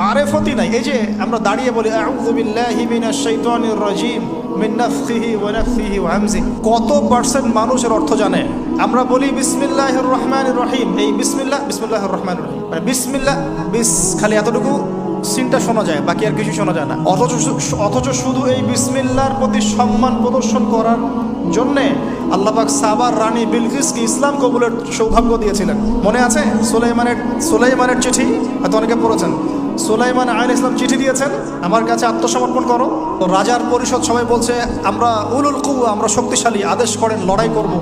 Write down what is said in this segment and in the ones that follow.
মারেফতি নাই। এই যে আমরা দাঁড়িয়ে বলি রাজিম কত পার্সেন্ট মানুষের অর্থ জানে? আমরা বলি, বিসমিল্লাহির রহমানির রহিম। এই বিসমিল্লাহ, বিসমিল্লাহির রহমানির রহিম। মানে বিসমিল্লাহ, বিস, খালি এতটুকু সিনটা শোনা যায়, বাকি আর কিছু শোনা যায় না। অথচ অথচ শুধু এই বিসমিল্লার প্রতি সম্মান প্রদর্শন করার জন্যে আল্লাপাক সাবার রানী বিলকিসকে ইসলাম কবুলের সৌভাগ্য দিয়েছিলেন। মনে আছে সুলাইমানের সুলাইমানের চিঠি? হয়তো অনেকে পড়েছেন। সুলাইমান আইন ইসলাম চিঠি দিয়েছেন, আমার কাছে আত্মসমর্পণ করো। তো রাজার পরিষদ সবাই বলছে, আমরা উলুল কু আমরা শক্তিশালী, আদেশ করেন, লড়াই করব।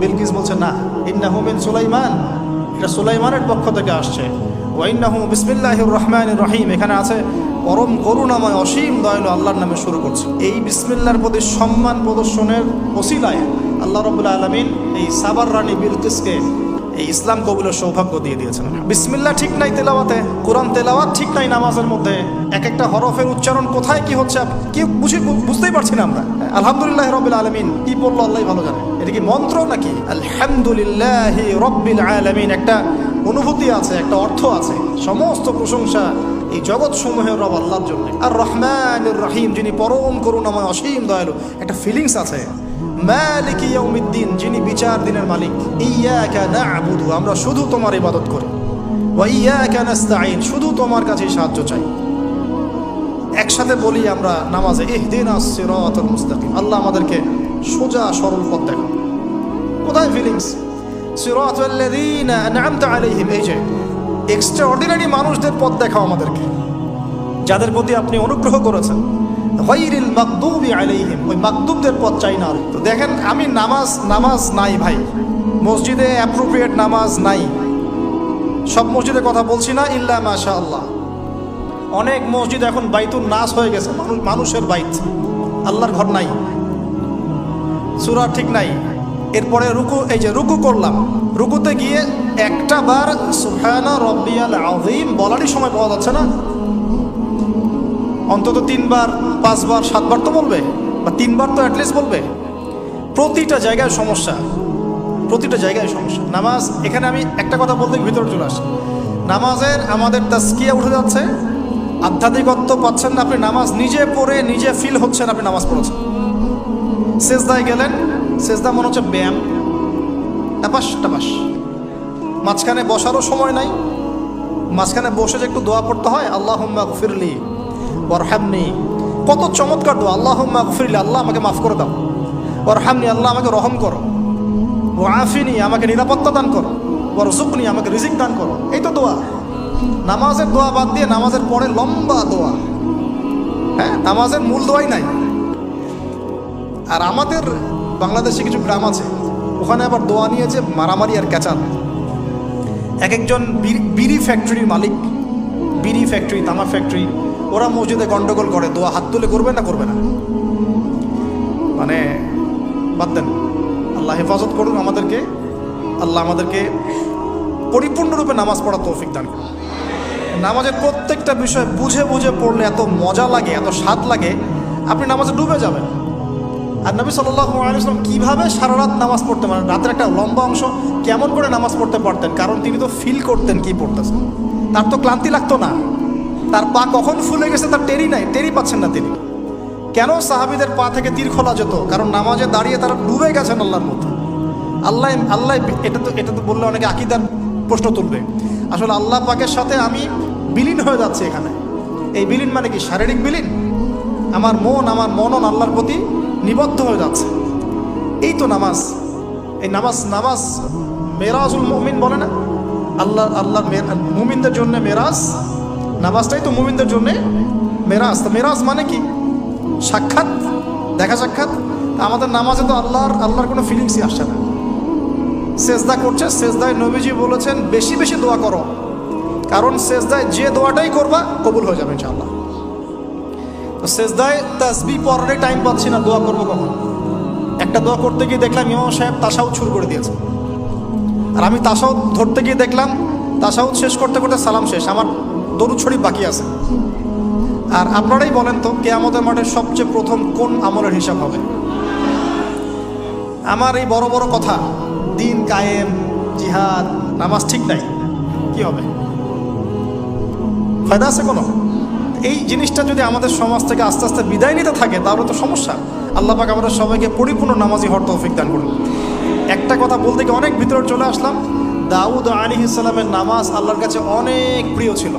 বিলকিস বলছে, না ইন্নাহুমিন সুলাইমান। এটা সুলাইমানের পক্ষ থেকে আসছে। ওয়াইন্নাহু বিসমিল্লাহ রহমানির রহিম। এখানে আছে, পরম করুণাময়, অসীম দয়ালু আল্লাহর নামে শুরু করছে। এই বিসমিল্লার প্রতি সম্মান প্রদর্শনের ওসিলায় আল্লাহ রবুল্লা আলমিন এই সাবার রানী বিলকিসকে এই ইসলাম কবুলের সৌভাগ্য দিয়ে দিয়েছেন। বিসমিল্লাহ ঠিক নাই তেলাওয়াতে, কোরআন তেলাওয়াত ঠিক নাই নামাজের মধ্যে। এক একটা হরফের উচ্চারণ কোথায়, কি হচ্ছে কি বুঝি বুঝতেই পারছি না আমরা। আলহামদুলিল্লাহ রবিল আলমিন, কি বলল আল্লাহ ভালো জানে। এটা কি মন্ত্র নাকি? আলহামদুলিল্লাহ রব্বিল আলমিন, একটা অনুভূতি আছে, একটা অর্থ আছে। সমস্ত প্রশংসা এই জগৎ সমূহের রব আল্লাহর জন্য। আর রহমান রহিম, যিনি পরম করুণাময়, অসীম দয়ালু, একটা ফিলিংস আছে। মালিক ইয়াউমিদ্দিন, যিনি বিচার দিনের মালিক, ইয়াকা না'বুদু, আমরা শুধু তোমার ইবাদত করি। ওয়া ইয়াকা নাস্তাঈন, শুধু তোমার কাছে সাহায্য চাই। একসাথে বলি আমরা নামাজে, ইহদিনাস সিরাতাল মুস্তাকিম, আল্লাহ আমাদেরকে সোজা সরল পথ দেখাও কোথায় ফিলিংস সিরাতাল্লাযীনা আন'আমতা আলাইহিম, এই যে এক্সট্রা অর্ডিনারি মানুষদের পথ দেখাও আমাদেরকে, যাদের প্রতি আপনি অনুগ্রহ করেছেন। গৈরিল মাকদুবি আলাইহিম, ওই মাকদুবদের পথ চাই না। তো দেখেন, আমি নামাজ নামাজ নাই ভাই। মসজিদে অ্যাপ্রোপ্রিয়েট নামাজ নাই। সব মসজিদে কথা বলছি না, ইল্লা মাশা আল্লাহ অনেক মসজিদ এখন বাইতুল নাস হয়ে গেছে মানুষ মানুষের বাইত। আল্লাহর ঘর নাই। সুরা ঠিক নাই। এরপরে রুকু, এই যে রুকু করলাম। রুকুতে গিয়ে একটা বার সুহানা রব্বিয়াল আযীম বলারই সময় পাওয়া যাচ্ছে না। অন্তত তিনবার, পাঁচবার, সাতবার তো বলবে, বা তিনবার তো অ্যাটলিস্ট বলবে। প্রতিটা জায়গায় সমস্যা, প্রতিটা জায়গায় সমস্যা। নামাজ, এখানে আমি একটা কথা বলতে ভিতরে চলে আসি। নামাজের আমাদের তাস্কিয়া উঠে যাচ্ছে। আধ্যাত্মিকত্ব পাচ্ছেন না আপনি, নামাজ নিজে পড়ে নিজে ফিল হচ্ছেন আপনি নামাজ পড়েছেন। সেজদায় গেলেন, সেজদা মনে হচ্ছে ব্যায়াম। টাপাস টাপাস। মাঝখানে বসারও সময় নাই। মাঝখানে বসে যে একটু দোয়া পড়তে হয় আল্লাহ ফিরলি ওরহামনি। কত চমৎকার দোয়া। আল্লাহ ফিরলি আল্লাহ আমাকে মাফ করে দাও। ওরহামনি, আল্লাহ আমাকে রহম করো। ও আফিনি আমাকে নিরাপত্তা দান করো। ওর জুকনি আমাকে রিজিক দান করো। এই তো দোয়া। নামাজের দোয়া বাদ দিয়ে নামাজের পরে লম্বা দোয়া। হ্যাঁ নামাজের মূল দোয়াই নাই। আর আমাদের বাংলাদেশে কিছু গ্রাম আছে, ওখানে আবার দোয়া নিয়েছে মারামারি আর ক্যাচাল। এক একজন বিড়ি ফ্যাক্টরির মালিক। বিড়ি ফ্যাক্টরি তামা ফ্যাক্টরি ওরা মসজিদে গন্ডগোল করে, দোয়া হাত তুলে করবে না করবে না। মানে বাদ দেন। আল্লাহ হেফাজত করুন আমাদেরকে। আল্লাহ আমাদেরকে পরিপূর্ণরূপে নামাজ পড়া তৌফিক দান করুন। নামাজের প্রত্যেকটা বিষয় বুঝে বুঝে পড়লে এত মজা লাগে, এত স্বাদ লাগে, আপনি নামাজে ডুবে যাবেন। আর নবী সাল্লাম কীভাবে সারা রাত নামাজ পড়তে পারেন রাতের একটা লম্বা অংশ কেমন করে নামাজ পড়তে পারতেন? কারণ তিনি তো ফিল করতেন কি পড়তেছেন তার তো ক্লান্তি লাগতো না। তার পা কখন ফুলে গেছে তার টেরি নাই টেরি পাচ্ছেন না তিনি। কেন সাহাবিদের পা থেকে তীর খোলা যেত? কারণ নামাজে দাঁড়িয়ে তারা ডুবে গেছেন আল্লাহর মধ্যে আল্লাহ আল্লাহ, এটা তো এটা তো বললে অনেকে আকিদার প্রশ্ন তুলবে। আসলে আল্লাহ পাকের সাথে আমি বিলীন হয়ে যাচ্ছি এখানে। এই বিলীন মানে কি? শারীরিক বিলীন? আমার মন, আমার মনন আল্লাহর প্রতি নিবদ্ধ হয়ে যাচ্ছে। এই তো নামাজ। এই নামাজ নামাজ মেরাজুল মমিন বলে না? আল্লাহ আল্লাহ মুমিনদের জন্য মেরাজ নামাজটাই তো মুমিনদের জন্য মেরাজ। তো মেরাজ মানে কি? সাক্ষাৎ, দেখা সাক্ষাৎ। আমাদের নামাজে তো আল্লাহর আল্লাহর কোনো ফিলিংসই আসছে না। সেজদা করছে, সেজদায় নবীজি বলেছেন, বেশি বেশি দোয়া করো। কারণ সেজদায় যে দোয়াটাই করবা, কবুল হয়ে যাবে ইনশাআল্লাহ। তো সেজদায় তাসবি পড়ারই টাইম পাচ্ছি না, দোয়া করব কখন? একটা দোয়া করতে গিয়ে দেখলাম ইমাম সাহেব তাসাউদ শুরু করে দিয়েছে। আর আমি তাসাউদ ধরতে গিয়ে দেখলাম, তাসাউদ শেষ করতে করতে সালাম শেষ। আমার দরুদ শরীফ বাকি আছে। আর আপনারাই বলেন তো, কেয়ামতের মাঠে সবচেয়ে প্রথম কোন আমলের হিসাব হবে? আমার এই বড় বড় কথা, দিন কায়েম, জিহাদ, নামাজ ঠিক নাই, কি হবে? ফায়দা আছে কোনো? এই জিনিসটা যদি আমাদের সমাজ থেকে আস্তে আস্তে বিদায় নিতে থাকে, তাহলে তো সমস্যা। আল্লাহ পাক আমাদের সবাইকে পরিপূর্ণ নামাজি হওয়ার তৌফিক দান করুন। একটা কথা বলতে গিয়ে অনেক ভিতরে চলে আসলাম। দাউদ আলী ইসলামের নামাজ আল্লাহর কাছে অনেক প্রিয় ছিল।